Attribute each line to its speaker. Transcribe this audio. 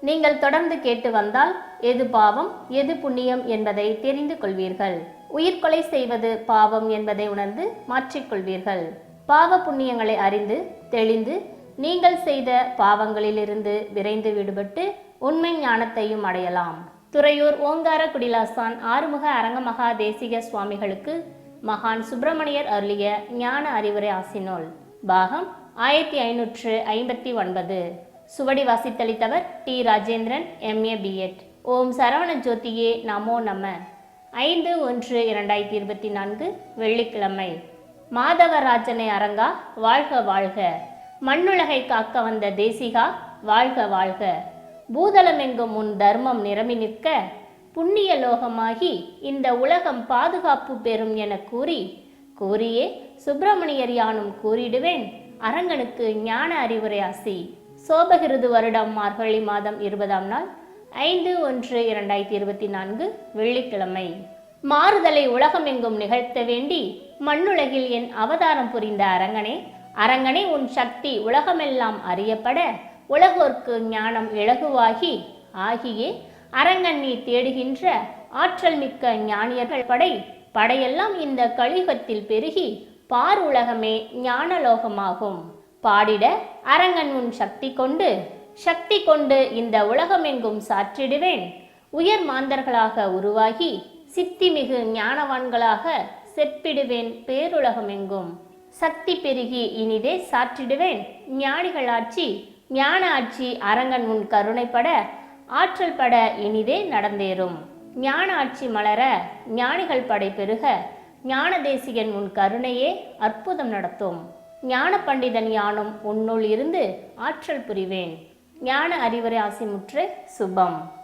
Speaker 1: நீங்கள் தொடர்ந்து கேட்டு வந்தால் எது பாவம் எது புண்ணியம் என்பதை தெரிந்து கொள்வீர்கள். உயிர்கொலை செய்வது பாவம் என்பதை உணர்ந்து மாற்றிக்கொள்வீர்கள் பாவ புண்ணியங்களை அறிந்து தெளிந்து நீங்கள் செய்த பாவங்களிலிருந்து விரைந்து விடுபட்டு உண்மை ஞானத்தையும் அடையலாம். துறையூர் ஓங்கார குடிலாசான் ஆறுமுக அரங்கமகா தேசிக சுவாமிகளுக்கு மகான் சுப்பிரமணியர் அருளிய ஞான அறிவுரை ஆசினோல். பாகம் ஆயிரத்தி ஐநூற்று ஐம்பத்தி ஒன்பது. சுவடி வாசித்தளித்தவர் டி. ராஜேந்திரன் எம்ஏ பிஎட் ஓம் சரவண ஜோதியே நமோ நம. ஐந்து ஒன்று இரண்டாயிரத்தி இருபத்தி நான்கு வெள்ளிக்கிழமை. மாதவராஜனை அரங்கா வாழ்க வாழ்க. மண்ணுலகை காக்க வந்த தேசிகா வாழ்க வாழ்க. பூதலமெங்கும் உன் தர்மம் நிரம்பி நிற்க. புண்ணிய லோகமாகி இந்த உலகம் பாதுகாப்பு பெறும் என கூறி கூறியே சுப்பிரமணியர் யானும் கூறிடுவேன். அரங்கனுக்கு ஞான அறிவுரை ஆசி சோபகிருது வருடம் மார்கழி மாதம் இருபதாம் நாள் ஐந்து ஒன்று இரண்டாயிரத்தி இருபத்தி நான்கு வெள்ளிக்கிழமை. மாறுதலை உலகமெங்கும் நிகழ்த்த வேண்டி மண்ணுலகில் என் அவதாரம் புரிந்த அரங்கனே அரங்கனே உன் சக்தி உலகமெல்லாம் அறியப்பட உலகோர்க்கு ஞானம் இலகுவாகி ஆகியே அரங்கன் நீ தேடுகின்ற ஆற்றல் மிக்க ஞானியர்கள் படை படையெல்லாம் இந்த கலிகத்தில் பெருகி பார் உலகமே ஞானலோகமாகும். பாடிட அரங்கன் உன் சக்தி கொண்டு சக்தி கொண்டு இந்த உலகமெங்கும் சாற்றிடுவேன். உயர் மாந்தர்களாக உருவாகி சித்திமிகு ஞானவான்களாக செப்பிடுவேன் பேருலகமெங்கும். சக்தி பெருகி இனிதே சாற்றிடுவேன். ஞானிகள் ஆட்சி ஞான ஆட்சி அரங்கன் உன் கருணைப்பட ஆற்றல் பட இனிதே நடந்தேறும். ஞான ஆட்சி மலர ஞானிகள் படை பெருக ஞான தேசிகன் உன் கருணையே அற்புதம் நடத்தும். ஞான பண்டிதன் யானும் உன்னுள் இருந்து ஆற்றல் புரிவேன். ஞான அறிவுரை ஆசிமுற்று சுபம்.